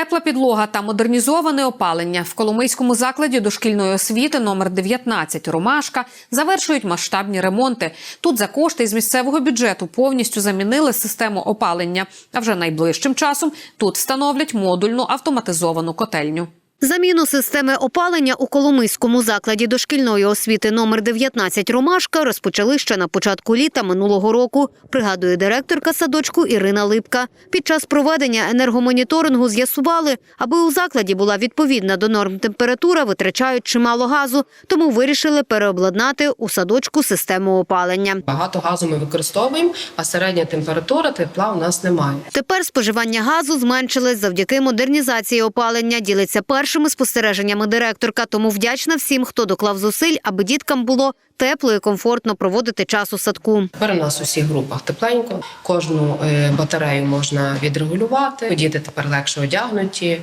Тепла підлога та модернізоване опалення в Коломийському закладі дошкільної освіти номер 19 Ромашка завершують масштабні ремонти. Тут за кошти із місцевого бюджету повністю замінили систему опалення. А вже найближчим часом тут встановлять модульну автоматизовану котельню. Заміну системи опалення у Коломийському закладі дошкільної освіти номер 19 Ромашка розпочали ще на початку літа минулого року, пригадує директорка садочку Ірина Липка. Під час проведення енергомоніторингу з'ясували, аби у закладі була відповідна до норм температура, витрачають чимало газу, тому вирішили переобладнати у садочку систему опалення. Багато газу ми використовуємо, а середня температура тепла у нас немає. Тепер споживання газу зменшилось завдяки модернізації опалення. Ділиться першими спостереженнями директорка. Тому вдячна всім, хто доклав зусиль, аби діткам було тепло і комфортно проводити час у садку. Тепер у нас у всіх групах тепленько. Кожну е, батарею можна відрегулювати. Діти тепер легше одягнуті,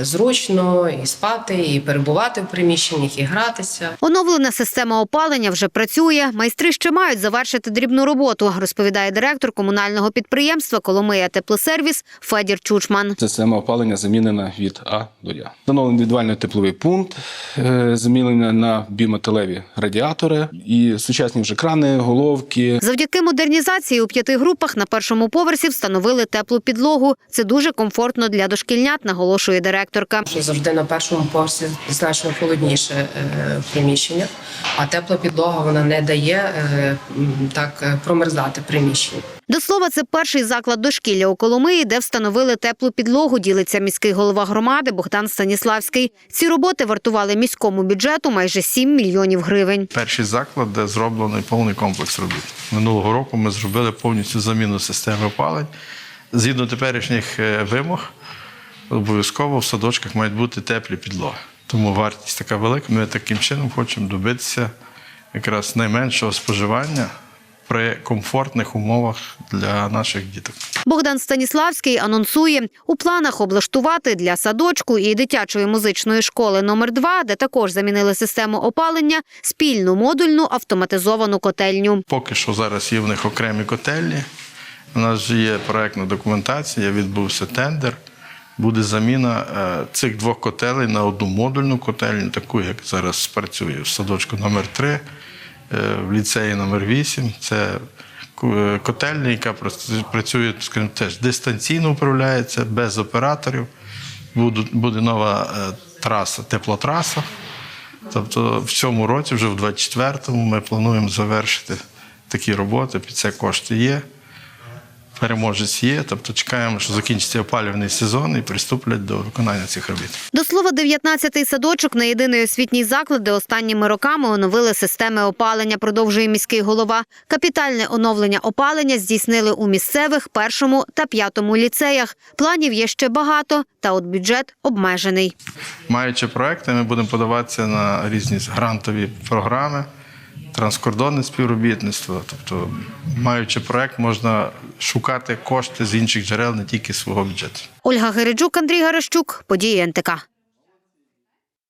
зручно і спати, і перебувати в приміщеннях, і гратися. Оновлена система опалення вже працює. Майстри ще мають завершити дрібну роботу, розповідає директор комунального підприємства Коломия Теплосервіс Федір Чучман. Система опалення замінена від А до Я. Встановлений індивідуальний тепловий пункт, е, замінені на біометалеві радіатори і сучасні вже крани, головки. Завдяки модернізації у п'яти групах на першому поверсі встановили теплу підлогу. Це дуже комфортно для дошкільнят, наголошує директорка. Завжди на першому поверсі значно холодніше е, в приміщеннях, а тепла підлога вона не дає е, так е, промерзати приміщення. До слова, це перший заклад дошкілля у Коломиї, де встановили теплу підлогу, ділиться міський голова громади Богдан Станіславський. Ці роботи вартували міському бюджету майже 7 мільйонів гривень. перший заклад, де зроблений повний комплекс робіт. Минулого року ми зробили повністю заміну системи опалень. Згідно теперішніх вимог, обов'язково в садочках мають бути теплі підлоги. Тому вартість така велика. Ми таким чином хочемо добитися якраз найменшого споживання при комфортних умовах для наших діток. Богдан Станіславський анонсує у планах облаштувати для садочку і дитячої музичної школи номер 2 де також замінили систему опалення, спільну модульну автоматизовану котельню. Поки що зараз є в них окремі котельні. У нас є проектна документація, відбувся тендер. Буде заміна е, цих двох котелей на одну модульну котельню, таку, як зараз працює в садочку номер 3 е, в ліцеї номер 8 Це е, котельня, яка працює, скажімо, теж дистанційно управляється, без операторів. Буде, нова траса, теплотраса. Тобто в цьому році, вже в 24-му, ми плануємо завершити такі роботи. Під це кошти є. Переможець є. Тобто чекаємо, що закінчиться опалювальний сезон і приступлять до виконання цих робіт. До слова, 19-й садочок не єдиний освітній заклад, де останніми роками оновили системи опалення, продовжує міський голова. Капітальне оновлення опалення здійснили у місцевих першому та п'ятому ліцеях. Планів є ще багато, та от бюджет обмежений. Маючи проекти, ми будемо подаватися на різні грантові програми, транскордонне співробітництво. Тобто, маючи проект, можна шукати кошти з інших джерел, не тільки свого бюджету. Ольга Гереджук, Андрій Гарещук, події НТК.